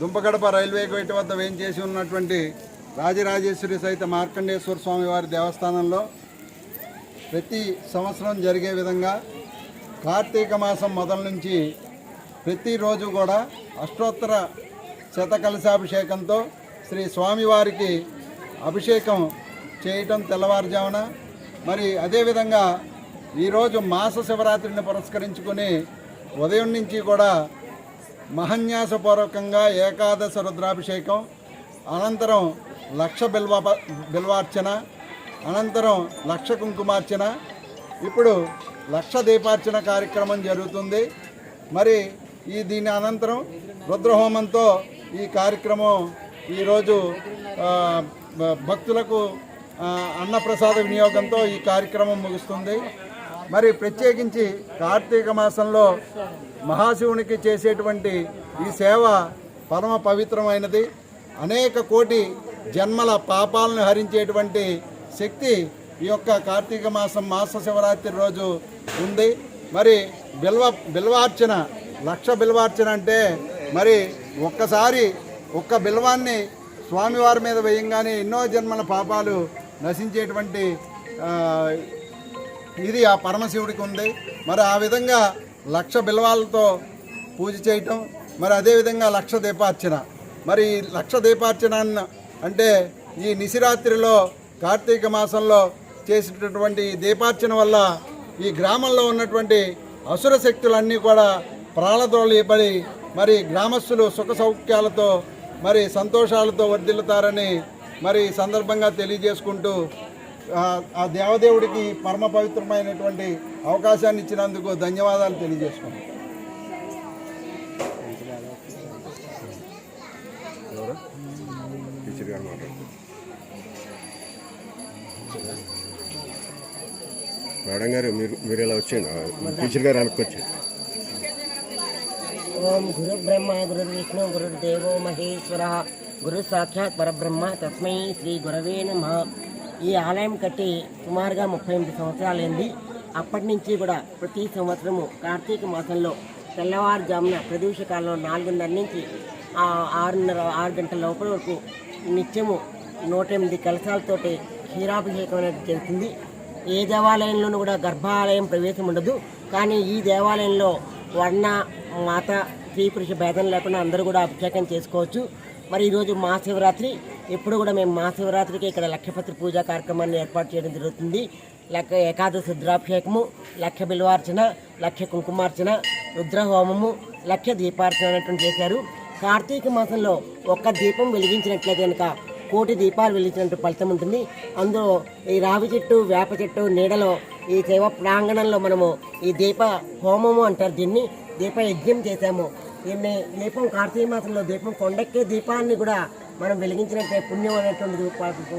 Dumpagadapa railway gate వద్ద వేయించేసి ఉన్నటువంటి రాజరాజేశ్వరి సహిత మార్కండేశ్వర స్వామి వారి దేవస్థానంలో ప్రతి సంవత్సరం జరిగే విధంగా కార్తీక మాసం మొదల నుంచి ప్రతిరోజు కూడా అష్టోత్తర శతకలశాభిషేకంతో శ్రీ స్వామివారికి అభిషేకం చేయటం తెల్లవారుజామున. మరి అదేవిధంగా ఈరోజు మాస శివరాత్రిని పురస్కరించుకొని ఉదయం నుంచి కూడా మహన్యాసపూర్వకంగా ఏకాదశ రుద్రాభిషేకం అనంతరం లక్ష బిల్వ బిల్వార్చన అనంతరం లక్ష కుంకుమార్చన ఇప్పుడు లక్ష దీపార్చన కార్యక్రమం జరుగుతుంది. మరి ఈ దీని అనంతరం రుద్రహోమంతో ఈ కార్యక్రమం ఈరోజు భక్తులకు అన్నప్రసాద వినియోగంతో ఈ కార్యక్రమం ముగుస్తుంది. మరి ప్రత్యేకించి కార్తీక మాసంలో మహాశివునికి చేసేటువంటి ఈ సేవ పరమ పవిత్రమైనది. అనేక కోటి జన్మల పాపాలను హరించేటువంటి శక్తి ఈ యొక్క కార్తీక మాసం మాస శివరాత్రి రోజు ఉంది. మరి బిల్వ బిల్వార్చన లక్ష బిల్వార్చన అంటే మరి ఒక్కసారి ఒక్క బిల్వాన్ని స్వామివారి మీద వేయంగానే ఎన్నో జన్మల పాపాలు నశించేటువంటి ఇది ఆ పరమశివుడికి ఉంది. మరి ఆ విధంగా లక్ష బిల్వాలతో పూజ చేయటం మరి అదేవిధంగా లక్ష దీపార్చన. మరి లక్ష దీపార్చన అంటే ఈ నిశిరాత్రిలో కార్తీక మాసంలో చేసినటువంటి దీపార్చన వల్ల ఈ గ్రామంలో ఉన్నటువంటి అసుర శక్తులన్నీ కూడా ప్రాణదోళపడి మరి గ్రామస్తులు సుఖ సౌఖ్యాలతో మరి సంతోషాలతో వర్ధిల్లుతారని మరి సందర్భంగా తెలియజేసుకుంటూ ఆ- ఆ దేవదేవుడికి పరమ పవిత్రమైనటువంటి అవకాశాన్ని ఇచ్చినందుకు ధన్యవాదాలు గారు మాట్లాడుతున్నారు మేడం గారు మీరు మీరు ఇలా వచ్చేయండి? ఆ, టీచర్ గారు వచ్చేయండి. ఓం గురు బ్రహ్మ గురు విష్ణు గురుదేవో మహేశ్వర. గురు సాక్షాత్ పరబ్రహ్మ తస్మై శ్రీ గురవే నమ. ఈ ఆలయం కట్టి సుమారుగా ముప్పై ఎనిమిది సంవత్సరాలైంది అప్పటి నుంచి కూడా ప్రతి సంవత్సరము కార్తీక మాసంలో తెల్లవారుజామున ప్రదూష కాలంలో నాలుగున్నర నుంచి ఆరున్నర ఆరు గంటల లోపల వరకు నిత్యము నూట ఎనిమిది కలశాలతోటి క్షీరాభిషేకం అనేది జరుగుతుంది. ఏ దేవాలయంలోనూ కూడా గర్భాలయం ప్రవేశం ఉండదు. కానీ ఈ దేవాలయంలో వర్ణ మాత స్త్రీ పురుష భేదం లేకుండా అందరూ కూడా అభిషేకం చేసుకోవచ్చు. మరి ఈరోజు మహాశివరాత్రి ఎప్పుడు కూడా మేము మహాశివరాత్రికి ఇక్కడ లక్షపత్రి పూజా కార్యక్రమాన్ని ఏర్పాటు చేయడం జరుగుతుంది. లక్ష ఏకాదశి రుద్రాభిషేకము లక్ష బిల్వార్చన లక్ష కుంకుమార్చన రుద్రహోమము లక్ష దీపార్చన అనేటువంటి చేశారు. కార్తీక మాసంలో ఒక్క దీపం వెలిగించినట్లయితే కనుక కోటి దీపాలు వెలిగించినట్టు ఫలితం ఉంటుంది. అందులో ఈ రావి చెట్టు వేప చెట్టు నీడలో ఈ శైవ ప్రాంగణంలో మనము ఈ దీప హోమము అంటారు దీన్ని. దీప యజ్ఞం చేశాము దీన్ని దీపం కార్తీక మాసంలో దీపం కొండెక్కే దీపాన్ని కూడా మనం వెలిగించినట్టే పుణ్యం అనేటువంటిది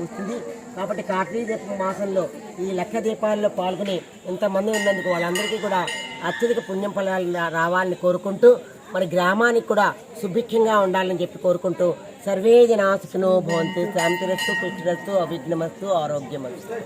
వస్తుంది. కాబట్టి కార్తీక దీప మాసంలో ఈ లక్ష దీపాల్లో పాల్గొని ఇంతమంది ఉన్నందుకు వాళ్ళందరికీ కూడా అత్యధిక పుణ్యం ఫలాలు రావాలని కోరుకుంటూ మరి గ్రామానికి కూడా సుభిక్షంగా ఉండాలని చెప్పి కోరుకుంటూ సర్వే జనాసుకునో భవంతు శాంతిరస్తు పుష్టిరస్తు అవిఘ్నమస్తు ఆరోగ్యమస్తు.